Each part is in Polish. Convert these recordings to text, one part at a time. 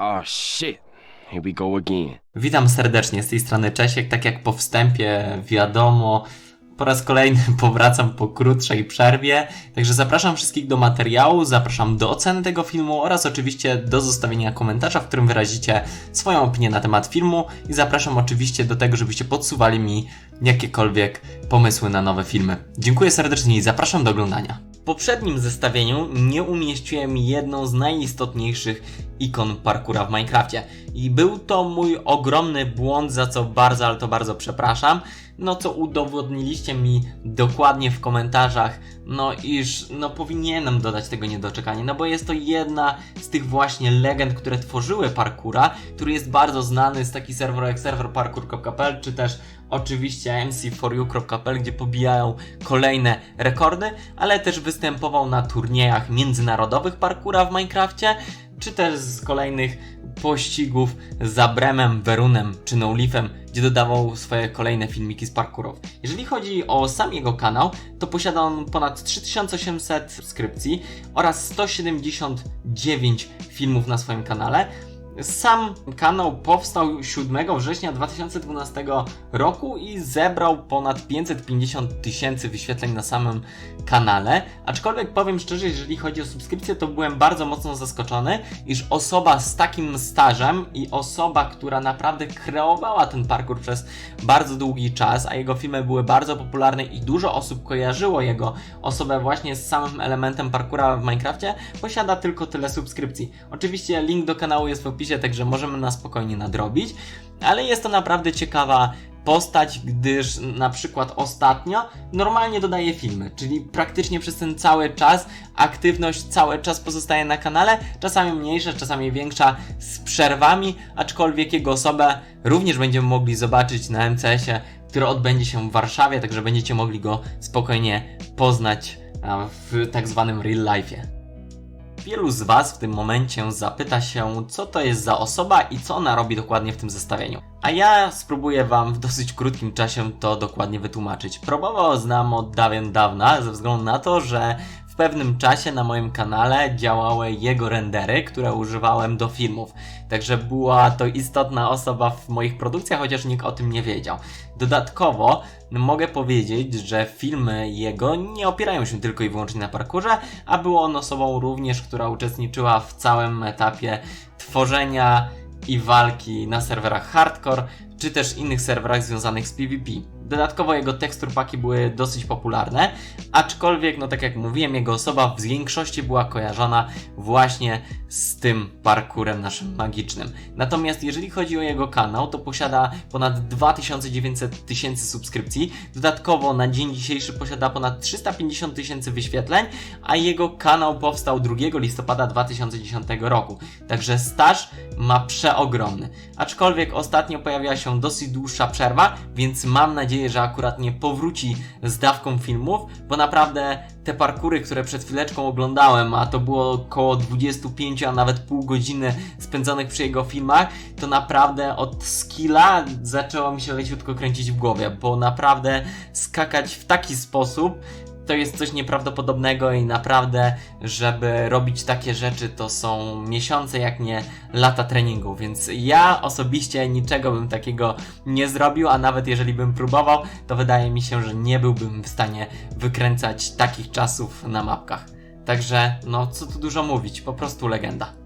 Oh shit. Here we go again. Witam serdecznie z tej strony Czesiek. Tak jak po wstępie wiadomo, po raz kolejny powracam po krótszej przerwie. Także zapraszam wszystkich do materiału, zapraszam do oceny tego filmu oraz oczywiście do zostawienia komentarza, w którym wyrazicie swoją opinię na temat filmu i zapraszam oczywiście do tego, żebyście podsuwali mi jakiekolwiek pomysły na nowe filmy. Dziękuję serdecznie i zapraszam do oglądania. Poprzednim zestawieniu nie umieściłem jedną z najistotniejszych ikon parkura w Minecrafcie. I był to mój ogromny błąd, za co bardzo, ale to bardzo przepraszam. No co udowodniliście mi dokładnie w komentarzach, no iż no powinienem dodać tego niedoczekanie, no bo jest to jedna z tych właśnie legend, które tworzyły parkura, który jest bardzo znany z taki serwer jak serverparkour.pl, czy też oczywiście mc4u.pl, gdzie pobijają kolejne rekordy, ale też występował na turniejach międzynarodowych parkura w Minecrafcie, czy też z kolejnych pościgów za Bremem, Verunem czy NoLeafem, gdzie dodawał swoje kolejne filmiki z parkurów. Jeżeli chodzi o sam jego kanał, to posiada on ponad 3800 subskrypcji oraz 179 filmów na swoim kanale. Sam kanał powstał 7 września 2012 roku i zebrał ponad 550 tysięcy wyświetleń na samym kanale. Aczkolwiek powiem szczerze, jeżeli chodzi o subskrypcję, to byłem bardzo mocno zaskoczony, iż osoba z takim stażem i osoba, która naprawdę kreowała ten parkour przez bardzo długi czas, a jego filmy były bardzo popularne i dużo osób kojarzyło jego osobę właśnie z samym elementem parkura w Minecrafcie, posiada tylko tyle subskrypcji. Oczywiście link do kanału jest w opisie, także możemy na spokojnie nadrobić, ale jest to naprawdę ciekawa postać, gdyż na przykład ostatnio normalnie dodaje filmy, czyli praktycznie przez ten cały czas aktywność cały czas pozostaje na kanale, czasami mniejsza, czasami większa, z przerwami, aczkolwiek jego osobę również będziemy mogli zobaczyć na MCS-ie, który odbędzie się w Warszawie, także będziecie mogli go spokojnie poznać w tak zwanym real life'ie. Wielu z Was w tym momencie zapyta się, co to jest za osoba i co ona robi dokładnie w tym zestawieniu. A ja spróbuję Wam w dosyć krótkim czasie to dokładnie wytłumaczyć. Próbował znam od dawien dawna, ze względu na to, że pewnym czasie na moim kanale działały jego rendery, które używałem do filmów. Także była to istotna osoba w moich produkcjach, chociaż nikt o tym nie wiedział. Dodatkowo mogę powiedzieć, że filmy jego nie opierają się tylko i wyłącznie na parkurze, a był on osobą również, która uczestniczyła w całym etapie tworzenia i walki na serwerach hardcore, czy też innych serwerach związanych z PvP. Dodatkowo jego tekstur paki były dosyć popularne, aczkolwiek, no tak jak mówiłem, jego osoba w większości była kojarzona właśnie z tym parkurem naszym magicznym. Natomiast jeżeli chodzi o jego kanał, to posiada ponad 2900 tysięcy subskrypcji, dodatkowo na dzień dzisiejszy posiada ponad 350 tysięcy wyświetleń, a jego kanał powstał 2 listopada 2010 roku. Także staż ma przeogromny. Aczkolwiek ostatnio pojawiła się dosyć dłuższa przerwa, więc mam nadzieję, że akurat nie powróci z dawką filmów, bo naprawdę te parkury, które przed chwileczką oglądałem, a to było około 25, a nawet pół godziny spędzonych przy jego filmach, to naprawdę od skilla zaczęło mi się leciutko kręcić w głowie, bo naprawdę skakać w taki sposób to jest coś nieprawdopodobnego i naprawdę, żeby robić takie rzeczy, to są miesiące, jak nie lata treningu, więc ja osobiście niczego bym takiego nie zrobił, a nawet jeżeli bym próbował, to wydaje mi się, że nie byłbym w stanie wykręcać takich czasów na mapkach. Także, no co tu dużo mówić, po prostu legenda.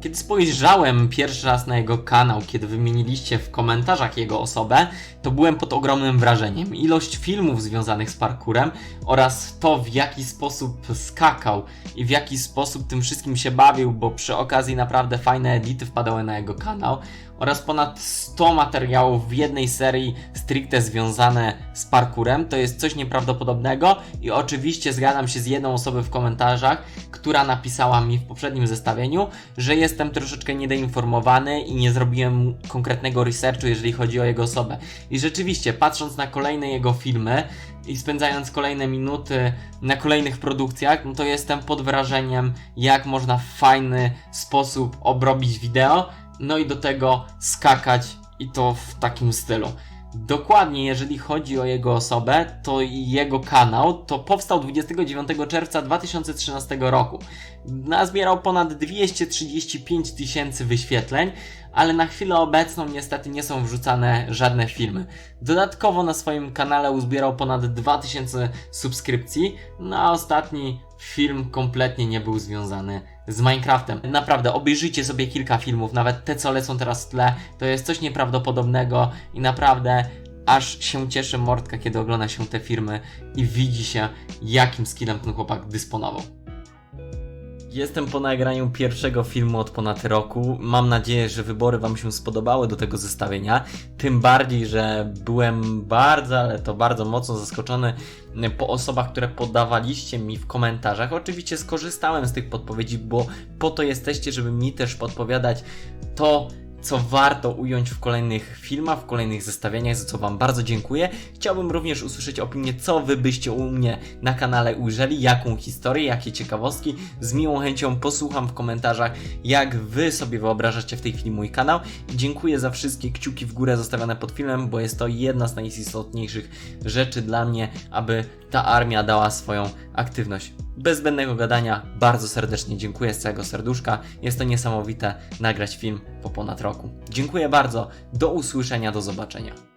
Kiedy spojrzałem pierwszy raz na jego kanał, kiedy wymieniliście w komentarzach jego osobę, to byłem pod ogromnym wrażeniem. Ilość filmów związanych z parkurem oraz to, w jaki sposób skakał i w jaki sposób tym wszystkim się bawił, bo przy okazji naprawdę fajne edity wpadały na jego kanał oraz ponad 100 materiałów w jednej serii stricte związane z parkurem. To jest coś nieprawdopodobnego i oczywiście zgadzam się z jedną osobą w komentarzach, która napisała mi w poprzednim zestawieniu, że jestem troszeczkę niedoinformowany i nie zrobiłem konkretnego researchu, jeżeli chodzi o jego osobę. I rzeczywiście, patrząc na kolejne jego filmy i spędzając kolejne minuty na kolejnych produkcjach, no to jestem pod wrażeniem, jak można w fajny sposób obrobić wideo, no i do tego skakać i to w takim stylu. Dokładnie, jeżeli chodzi o jego osobę, to jego kanał to powstał 29 czerwca 2013 roku. Nazbierał ponad 235 tysięcy wyświetleń, ale na chwilę obecną niestety nie są wrzucane żadne filmy. Dodatkowo na swoim kanale uzbierał ponad 2000 subskrypcji, no a ostatni film kompletnie nie był związany z Minecraftem. Naprawdę, obejrzyjcie sobie kilka filmów, nawet te co lecą teraz w tle, to jest coś nieprawdopodobnego i naprawdę aż się cieszy mordka, kiedy ogląda się te filmy i widzi się, jakim skillem ten chłopak dysponował. Jestem po nagraniu pierwszego filmu od ponad roku. Mam nadzieję, że wybory Wam się spodobały do tego zestawienia. Tym bardziej, że byłem bardzo, ale to bardzo mocno zaskoczony po osobach, które podawaliście mi w komentarzach. Oczywiście skorzystałem z tych podpowiedzi, bo po to jesteście, żeby mi też podpowiadać to, co warto ująć w kolejnych filmach, w kolejnych zestawieniach, za co Wam bardzo dziękuję. Chciałbym również usłyszeć opinię, co Wy byście u mnie na kanale ujrzeli, jaką historię, jakie ciekawostki. Z miłą chęcią posłucham w komentarzach, jak Wy sobie wyobrażacie w tej chwili mój kanał. I dziękuję za wszystkie kciuki w górę zostawione pod filmem, bo jest to jedna z najistotniejszych rzeczy dla mnie, aby ta armia dała swoją aktywność. Bez zbędnego gadania, bardzo serdecznie dziękuję z całego serduszka. Jest to niesamowite nagrać film po ponad roku. Dziękuję bardzo, do usłyszenia, do zobaczenia.